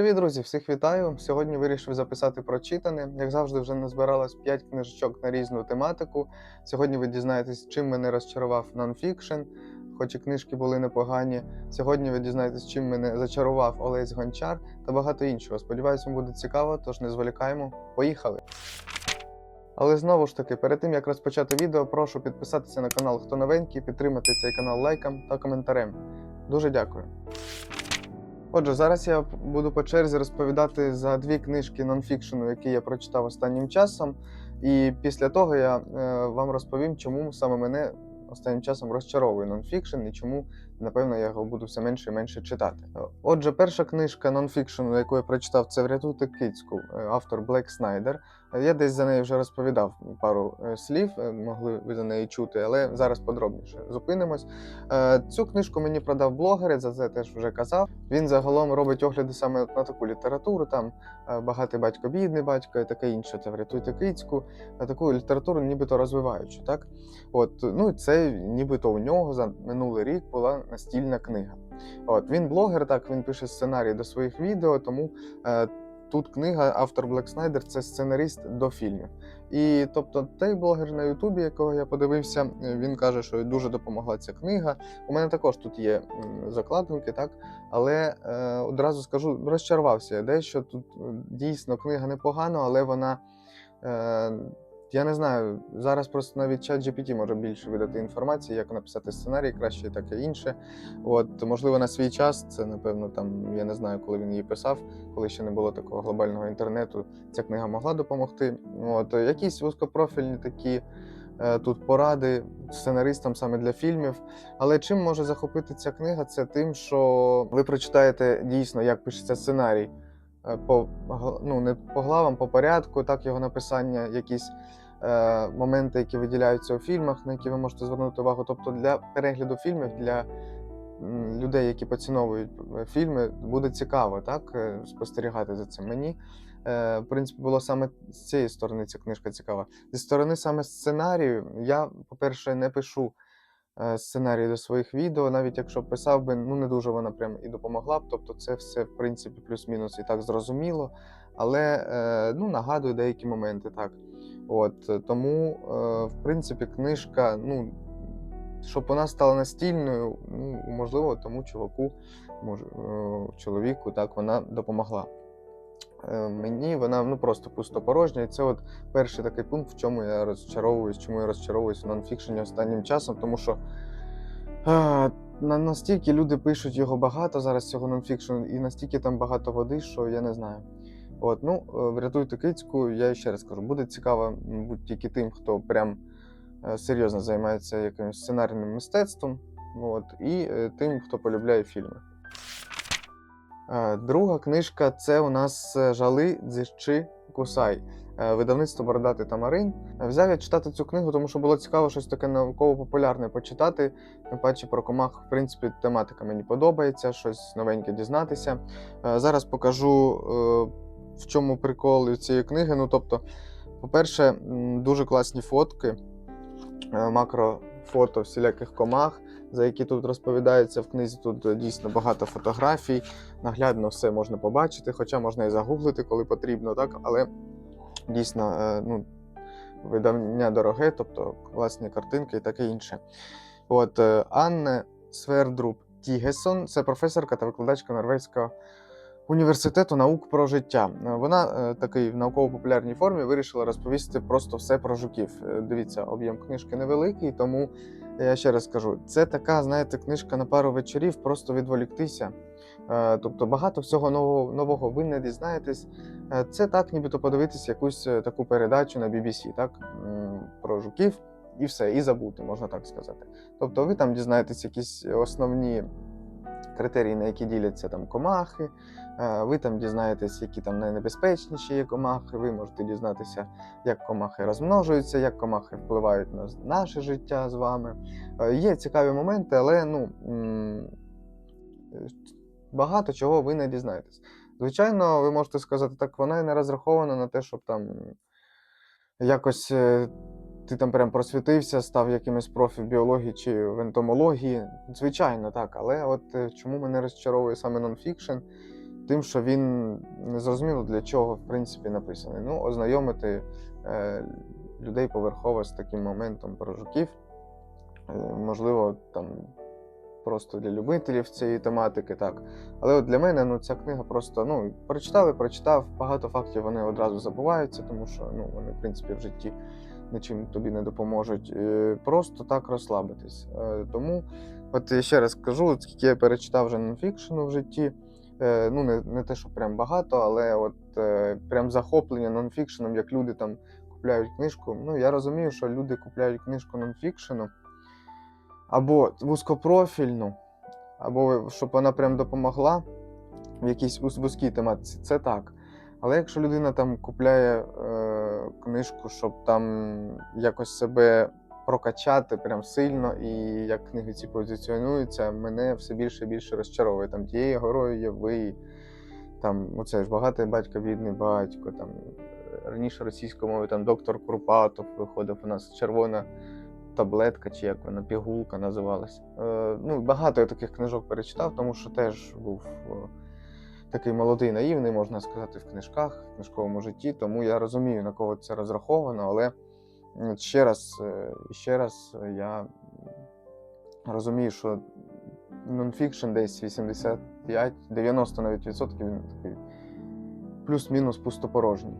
Привіт, друзі! Всіх вітаю! Сьогодні вирішив записати прочитане. Як завжди, вже назбиралось 5 книжечок на різну тематику. Сьогодні ви дізнаєтесь, чим мене розчарував нонфікшн, хоч і книжки були непогані. Сьогодні ви дізнаєтесь, чим мене зачарував Олесь Гончар та багато іншого. Сподіваюсь, вам буде цікаво, тож не зволікаємо. Поїхали! Але знову ж таки, перед тим як розпочати відео, прошу підписатися на канал, хто новенький, підтримати цей канал лайком та коментарем. Дуже дякую. Отже, зараз я буду по черзі розповідати за дві книжки нонфікшену, які я прочитав останнім часом. І після того я е, вам розповім, чому саме мене останнім часом розчаровує нонфікшн і чому, напевно, я його буду все менше і менше читати. Отже, перша книжка нонфікшену, яку я прочитав, це Врятуйте кицьку, е, автор Блек Снайдер. Я десь за неї вже розповідав пару е, слів, е, могли ви за неї чути, але зараз подробніше зупинимось. Е, Цю книжку мені продав блогер, за це теж вже казав. Він загалом робить огляди саме на таку літературу, там багатий батько, бідний батько і таке інше. Це врятуйте кицьку, е, таку літературу, нібито розвиваючу. Так? От, ну, це нібито у нього за минулий рік була настільна книга. От, він блогер, так він пише сценарії до своїх відео, тому тут книга, автор Блек Снайдер це сценарист до фільмів. І тобто, той блогер на Ютубі, якого я подивився, він каже, що дуже допомогла ця книга. У мене також тут є закладинки, так але е, одразу скажу, розчарувався я дещо. Тут е, дійсно книга непогана, але вона. Е, я не знаю, зараз просто навіть чат GPT може більше видати інформації, як написати сценарій, краще і таке інше. От, можливо, на свій час, це напевно там, я не знаю, коли він її писав, коли ще не було такого глобального інтернету, ця книга могла допомогти. От, якісь вузькопрофільні такі е, тут поради сценаристам саме для фільмів. Але чим може захопити ця книга, це тим, що ви прочитаєте дійсно, як пишеться сценарій. Е, По, ну, не по главам, по порядку, так його написання, якісь е, моменти, які виділяються у фільмах, на які ви можете звернути увагу. Тобто для перегляду фільмів, для людей, які поціновують е, фільми, буде цікаво так, е, спостерігати за цим. Мені, в принципі, було саме з цієї сторони ця книжка цікава. Зі сторони саме сценарію, я, по-перше, не пишу е, сценарії до своїх відео, навіть якщо писав би, ну не дуже вона прям і допомогла б. Тобто, це все, в принципі, плюс-мінус і так зрозуміло. Але ну, нагадую деякі моменти так. От е, тому, е, в принципі, книжка, ну, щоб вона стала настільною, ну, можливо, тому чуваку, може, е, чоловіку, так, вона допомогла. Е, Мені вона ну, просто пустопорожня. І це от перший такий пункт, в чому я розчаровуюсь, чому я розчаровуюсь у нонфікшені останнім часом, тому що е, на настільки люди пишуть його багато зараз цього нонфікшену, і настільки там багато води, що я не знаю. От, ну, е, врятуйте кицьку, я ще раз кажу, буде цікаво, мабуть, тільки тим, хто прям серйозно займається якимось сценарним мистецтвом, от, і тим, хто полюбляє фільми. Друга книжка це у нас е, Жали Дзищи Кусай. е, Видавництво Бородатий Тамарин. Е, Взяв я читати цю книгу, тому що було цікаво щось таке науково-популярне почитати. Тим паче про комах, в принципі, тематика мені подобається, щось новеньке дізнатися. Зараз покажу, в чому прикол цієї книги. Ну, тобто, по-перше, дуже класні фотки, макрофото всіляких комах, за які тут розповідається в книзі. Тут е, дійсно багато фотографій, наглядно все можна побачити, хоча можна і загуглити, коли потрібно, так? але дійсно е, ну, видання дороге, тобто власні картинки і таке інше. От е, Анне Свердруб Тігесон це професорка та викладачка норвезького університету наук про життя. Е, Вона е, такий в науково-популярній формі вирішила розповісти просто все про жуків. Е, Дивіться, об'єм книжки невеликий, тому я ще раз скажу: це така, знаєте, книжка на пару вечорів, просто відволіктися. Тобто багато всього нового, нового ви не дізнаєтесь. Це так, нібито подивитись якусь таку передачу на BBC, так? Про жуків і все, і забути, можна так сказати. Тобто ви там дізнаєтесь якісь основні критерії, на які діляться там комахи. Е, Ви там дізнаєтесь, які там найнебезпечніші є комахи. Ви можете дізнатися, як комахи розмножуються, як комахи впливають на наше життя з вами. Е, Є цікаві моменти, але ну е, багато чого ви не дізнаєтесь. Звичайно, ви можете сказати, так вона не розрахована на те, щоб там якось ти там прям просвітився, став якимось профі в біології чи в ентомології. Звичайно, так. Але от чому мене розчаровує саме нонфікшн? Тим, що він не зрозуміло для чого в принципі написаний. Ну, ознайомити е, людей поверхово з таким моментом про жуків. Е, можливо, там просто для любителів цієї тематики, так. Але от для мене ну, ця книга просто ну, прочитав і прочитав, багато фактів вони одразу забуваються, тому що ну, вони, в принципі, в житті нічим тобі не допоможуть. Е, Просто так розслабитись. Е, Тому, от я ще раз кажу, скільки я перечитав вже нонфікшену в житті. Е, Ну, не, не те, що прям багато, але от е, прям захоплення нонфікшеном, як люди там купляють книжку. Ну, я розумію, що люди купляють книжку нонфікшену або вузькопрофільну, або щоб вона прям допомогла в якійсь вузькій тематиці. Це так. Але якщо людина там купляє е, книжку, щоб там якось себе прокачати прям сильно, і як книги ці позиціонуються, мене все більше і більше розчаровує. Там тією горою є ви, там оце ж багатий батько, бідний батько. Там е, раніше російською мовою там доктор Курпатов виходив у нас червона таблетка, чи як вона пігулка називалась. Е, ну, багато я таких книжок перечитав, тому що теж був е, такий молодий, наївний, можна сказати, в книжках, в книжковому житті. Тому я розумію, на кого це розраховано, але ще раз, е, ще раз е, я розумію, що нонфікшн десь 85-90 навіть відсотків він такий плюс-мінус пустопорожній.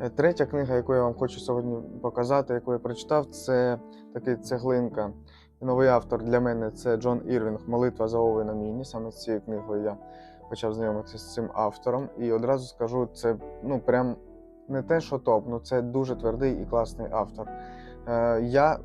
Е, Третя книга, яку я вам хочу сьогодні показати, яку я прочитав, це такий цеглинка. Новий автор для мене це Джон Ірвінг Молитва за Овена Міні. Саме з цією книгою я почав знайомитися з цим автором. І одразу скажу, це ну прям не те, що топ, ну це дуже твердий і класний автор. Е, я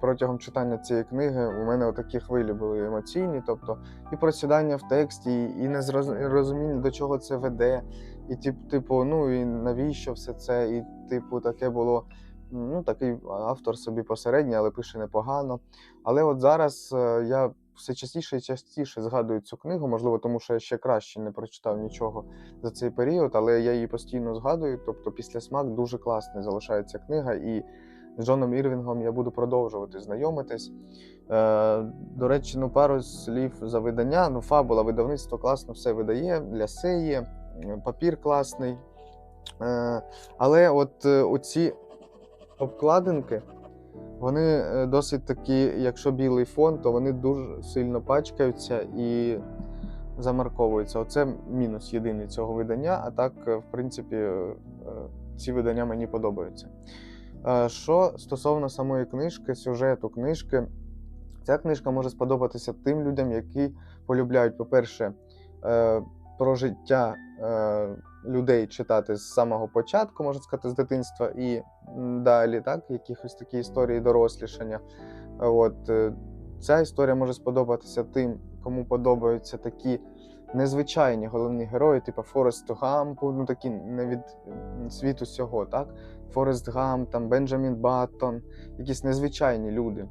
протягом читання цієї книги у мене отакі хвилі були емоційні, тобто і просідання в тексті, і незрозуміння, до чого це веде. І тип, типу, ну і навіщо все це? І, типу, таке було. Ну, такий автор собі посередній, але пише непогано. Але от зараз е, я все частіше і частіше згадую цю книгу, можливо, тому що я ще краще не прочитав нічого за цей період, але я її постійно згадую. Тобто, після смак дуже класний залишається книга, і з Джоном Ірвінгом я буду продовжувати знайомитись. Е, до речі, ну пару слів за видання. Ну, фабула, видавництво класно все видає, лясе є, папір класний. Е, але от е, оці обкладинки, вони е, досить такі, якщо білий фон, то вони дуже сильно пачкаються і замарковуються. Оце мінус єдиний цього видання. А так, е, в принципі, е, ці видання мені подобаються. Що стосовно самої книжки, сюжету книжки, ця книжка може сподобатися тим людям, які полюбляють, по-перше, про життя людей читати з самого початку, можна сказати, з дитинства і далі, так, якихось такі історії дорослішання. От, е, ця історія може сподобатися тим, кому подобаються такі незвичайні головні герої, типу Форесту Гампу, ну такі не від світу сього, так? Форест Гамп, там Бенджамін Баттон, якісь незвичайні люди.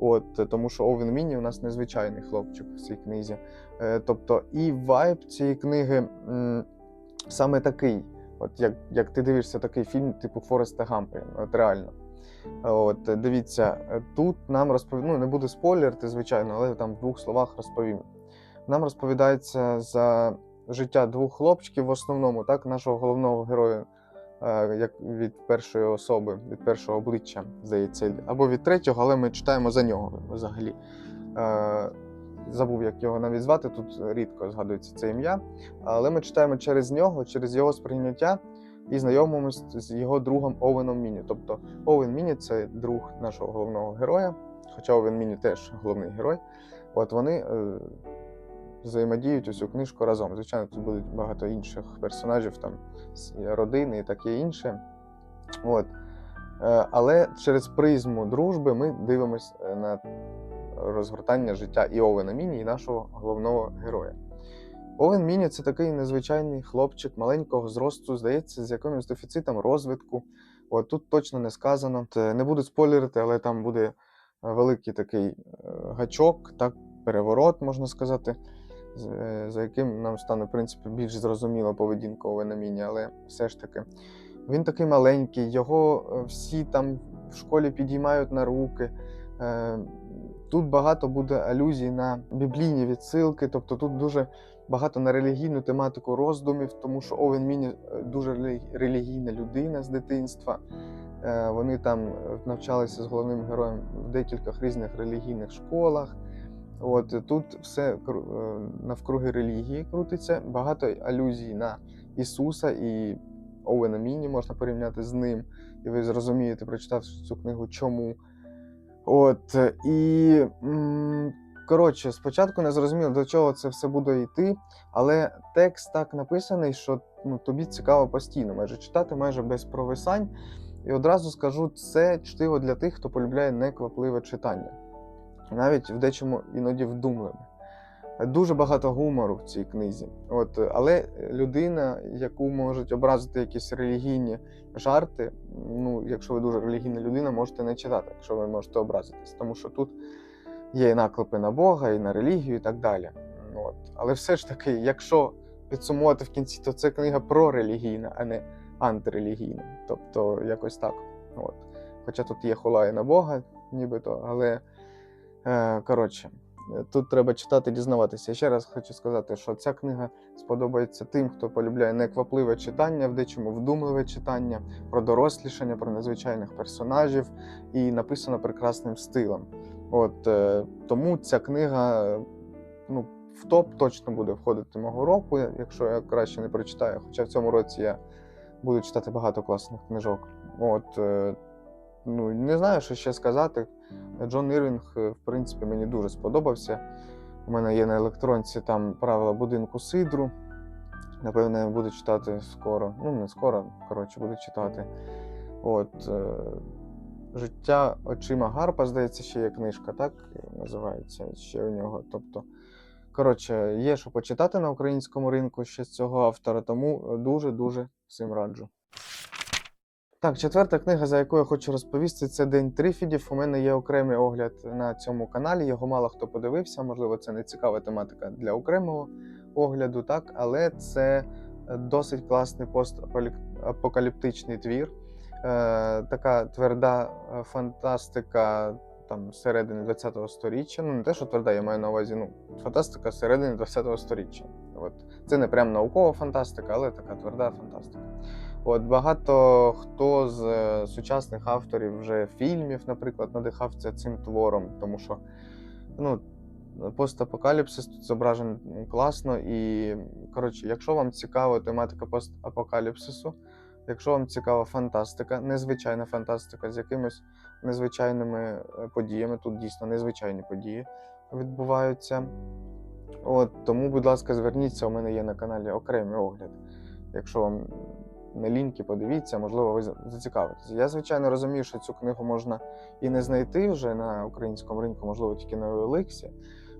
От, тому що Овен Міні у нас незвичайний хлопчик в цій книзі. Е, тобто, і вайб цієї книги саме такий. От як, як ти дивишся такий фільм, типу Фореста Гампа, от реально. От, е, дивіться, е, тут нам розпові... ну, не буду спойлерити, звичайно, але там в двох словах розповім. Нам розповідається за життя двох хлопчиків в основному, так, нашого головного героя, е, як від першої особи, від першого обличчя, здається, або від третього, але ми читаємо за нього взагалі. Е, Забув, як його навіть звати, тут рідко згадується це ім'я. Але ми читаємо через нього, через його сприйняття і знайомимося з його другом Овеном Міні. Тобто Овен Міні це друг нашого головного героя, хоча Овен Міні теж головний герой. От вони е, взаємодіють усю книжку разом. Звичайно, тут будуть багато інших персонажів, там родини і таке інше. От. Е, але через призму дружби ми дивимося на розгортання життя і Овена Міні, і нашого головного героя. Овен Міні це такий незвичайний хлопчик маленького зросту, здається, з якимось дефіцитом розвитку. От тут точно не сказано. Не буду спойлерити, але там буде е, великий такий е, гачок, так, переворот, можна сказати, е, за яким нам стане, в принципі, більш зрозуміла поведінка Овена Міні, але все ж таки. Він такий маленький, його е, всі там в школі підіймають на руки. Тут багато буде алюзій на біблійні відсилки, тобто тут дуже багато на релігійну тематику роздумів, тому що Овен Міні е, дуже релігійна людина з дитинства. Е, Вони там е, навчалися з головним героєм в декількох різних релігійних школах. От тут все навкруги релігії крутиться, багато алюзій на Ісуса і Овена Міні можна порівняти з ним, і ви зрозумієте, прочитавши цю книгу, чому. От і коротше, спочатку не зрозуміло, до чого це все буде йти, але текст так написаний, що ну, тобі цікаво постійно майже читати, майже без провисань. І одразу скажу, це чтиво для тих, хто полюбляє неквапливе читання, навіть в дечому іноді вдумливе. Дуже багато гумору в цій книзі. От, але людина, яку можуть образити якісь релігійні жарти, ну, якщо ви дуже релігійна людина, можете не читати, якщо ви можете образитись. Тому що тут є і наклепи на Бога, і на релігію, і так далі. От. Але все ж таки, якщо підсумувати в кінці, то це книга прорелігійна, а не антирелігійна. Тобто якось так. От. Хоча тут є хула і на Бога, нібито, але е, коротше. Тут треба читати, дізнаватися. Я Ще раз хочу сказати, що ця книга сподобається тим, хто полюбляє неквапливе читання, в дечому вдумливе читання, про дорослішання, про незвичайних персонажів і написано прекрасним стилем. От е, тому ця книга ну, в топ точно буде входити мого року, якщо я краще не прочитаю. Хоча в цьому році я буду читати багато класних книжок. От, е, ну, не знаю, що ще сказати. Джон Ірвінг, е, в принципі, мені дуже сподобався. У мене є на електронці там правила будинку Сидру. Напевно, я буду читати скоро. Ну, не скоро, коротше, буду читати. От, е, Життя очима Гарпа, здається, ще є книжка, так називається ще у нього. Тобто, коротше, є що почитати на українському ринку ще з цього автора, тому дуже-дуже всім раджу. Так, четверта книга, за яку я хочу розповісти, це День Трифідів. У мене є окремий огляд на цьому каналі. Його мало хто подивився. Можливо, це не цікава тематика для окремого огляду, так, але це досить класний постапокаліптичний твір. Е, така тверда е, фантастика там середини ХХ століття. Ну, не те, що тверда, я маю на увазі, ну, фантастика середини ХХ століття. От. Це не прям наукова фантастика, але така тверда фантастика. От багато хто з е, сучасних авторів вже фільмів, наприклад, надихався цим твором, тому що ну, постапокаліпсис тут зображений класно. І, коротше, якщо вам цікава тематика постапокаліпсису, якщо вам цікава фантастика, незвичайна фантастика з якимись незвичайними е, подіями, тут дійсно незвичайні події відбуваються. От, тому, будь ласка, зверніться, у мене є на каналі окремий огляд. Якщо вам не ліньки, подивіться, можливо, ви зацікавитесь. Я, звичайно, розумію, що цю книгу можна і не знайти вже на українському ринку, можливо, тільки на OLX.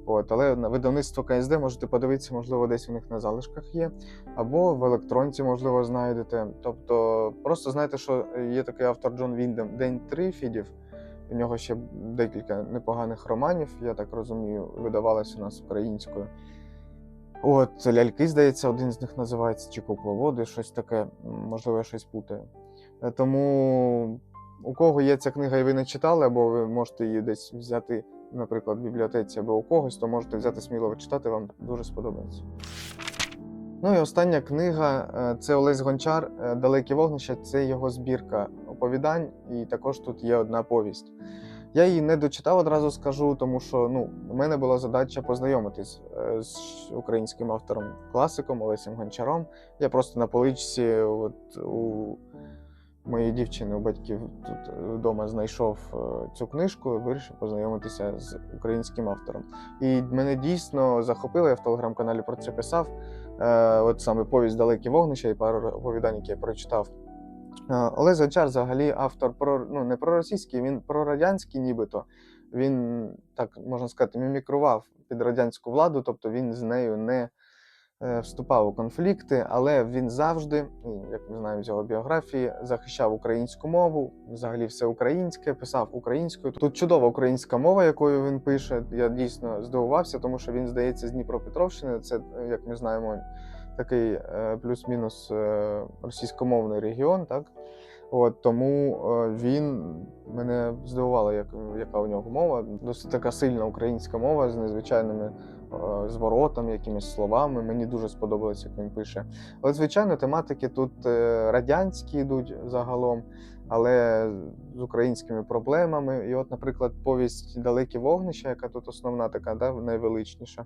От, але на видавництво КСД можете подивитися, можливо, десь у них на залишках є, або в електронці, можливо, знайдете. Тобто, просто знайте, що є такий автор Джон Віндем День Трифідів. У нього ще декілька непоганих романів, я так розумію, видавалися у нас українською. От, ляльки, здається, один з них називається чи кукловоди, щось таке, можливо, я щось путаю. Е, Тому у кого є ця книга, і ви не читали, або ви можете її десь взяти, наприклад, в бібліотеці або у когось, то можете взяти сміло читати, вам дуже сподобається. Ну і остання книга е, це Олесь Гончар Далекі вогнища. Це його збірка оповідань, і також тут є одна повість. Я її не дочитав, одразу скажу, тому що ну, у мене була задача познайомитись е, з українським автором, класиком Олесем Гончаром. Я просто на поличці от, у моєї дівчини, у батьків тут вдома знайшов е, цю книжку і вирішив познайомитися з українським автором. І мене дійсно захопило, я в телеграм-каналі про це писав. Е, От саме повість Далекі вогнища і пару оповідань, які я прочитав. Е, Олесь Гончар взагалі автор про ну не проросійський, він прорадянський, нібито. Він, так можна сказати, мімікрував під радянську владу, тобто він з нею не е, вступав у конфлікти, але він завжди, ну, як ми знаємо з його біографії, захищав українську мову, взагалі все українське, писав українською. Тут чудова українська мова, якою він пише. Я дійсно здивувався, тому що він здається з Дніпропетровщини. Це, як ми знаємо, такий е, плюс-мінус е, російськомовний регіон, так? От тому е, він мене здивувало, як, яка у нього мова. Досить така сильна українська мова з незвичайними зворотами, якимись словами. Мені дуже сподобалось, як він пише. Але, звичайно, тематики тут радянські йдуть загалом, але з українськими проблемами. І, от, наприклад, повість Далекі вогнища, яка тут основна така, да, найвеличніша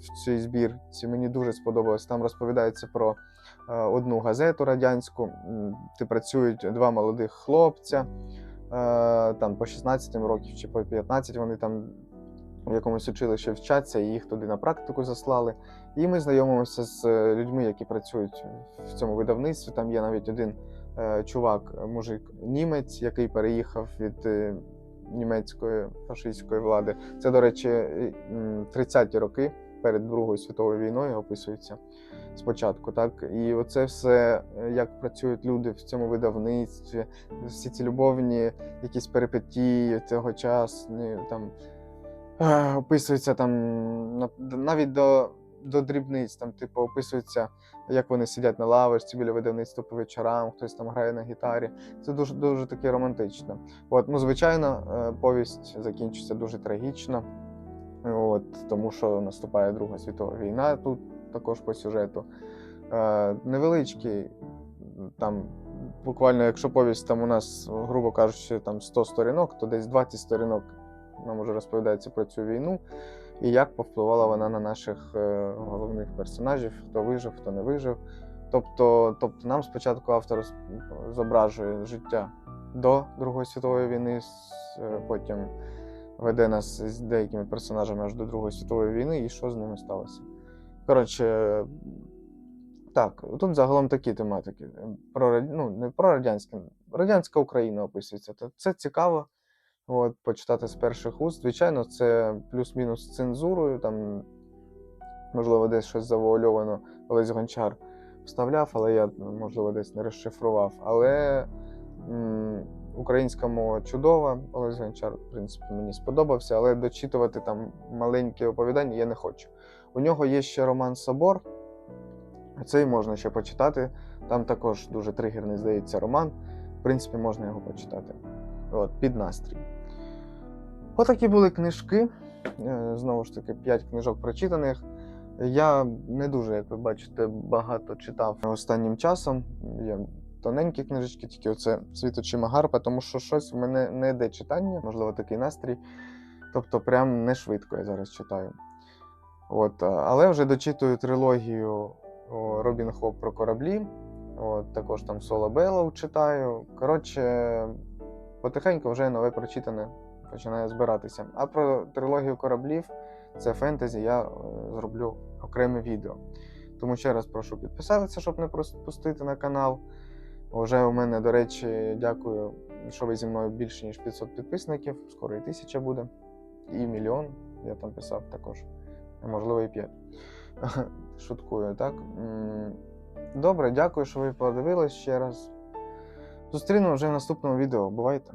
в, цій збірці. Мені дуже сподобалось. Там розповідається про е, одну газету радянську, де працюють два молодих хлопця, е, там по 16 років чи по 15 вони там в якомусь училищі вчаться, і їх туди на практику заслали. І ми знайомимося з е, людьми, які працюють в цьому видавництві. Там є навіть один чувак, мужик, німець, який переїхав від німецької фашистської влади. Це, до речі, е, 30-ті роки перед Другою світовою війною описується спочатку. Так і оце все, е, як працюють люди в цьому видавництві, всі ці любовні якісь перипетії цього часу, ну, там е, описується там навіть до. До дрібниць, там, типу, описується, як вони сидять на лавочці біля видавництва по вечорам, хтось там грає на гітарі. Це дуже дуже таке романтично. От, ну, звичайно, е, повість закінчиться дуже трагічно, от, тому що наступає Друга світова війна тут також по сюжету. Е, невеличкий, там буквально, якщо повість там у нас, грубо кажучи, там 100 сторінок, то десь 20 сторінок нам уже розповідається про цю війну і як повпливала вона на наших е, головних персонажів, хто вижив, хто не вижив. Тобто, тобто нам спочатку автор зображує життя до Другої світової війни, е, потім веде нас з деякими персонажами аж до Другої світової війни, і що з ними сталося. Коротше, так, тут загалом такі тематики. Про, ну, не про радянське, радянська Україна описується. Це цікаво. От, почитати з перших уст. Звичайно, це плюс-мінус цензурою, там, можливо, десь щось завуальовано Олесь Гончар вставляв, але я, можливо, десь не розшифрував. Але українська мова чудова. Олесь Гончар, в принципі, мені сподобався, але дочитувати там маленькі оповідання я не хочу. У нього є ще роман Собор. Цей можна ще почитати. Там також дуже тригерний, здається, роман. В принципі, можна його почитати. От, під настрій. Отакі були книжки. Е, Знову ж таки, 5 книжок прочитаних. Я не дуже, як ви бачите, багато читав останнім часом. Є тоненькі книжечки, тільки оце світ очима гарпа, тому що щось в мене не йде читання, можливо, такий настрій. Тобто, прям не швидко я зараз читаю. От, але вже дочитую трилогію Робін Хоп про кораблі. От, також там Соло Беллоу читаю. Коротше, потихеньку вже нове прочитане починає збиратися. А про трилогію кораблів це фентезі, я е, зроблю окреме відео. Тому ще раз прошу підписатися, щоб не пропустити на канал. Вже у мене, до речі, дякую, що ви зі мною більше, ніж 500 підписників. Скоро і тисяча буде. І мільйон, я там писав також. Можливо, і 5. Шуткую, так? Добре, дякую, що ви подивились ще раз. Зустрінемо вже в наступному відео. Бувайте!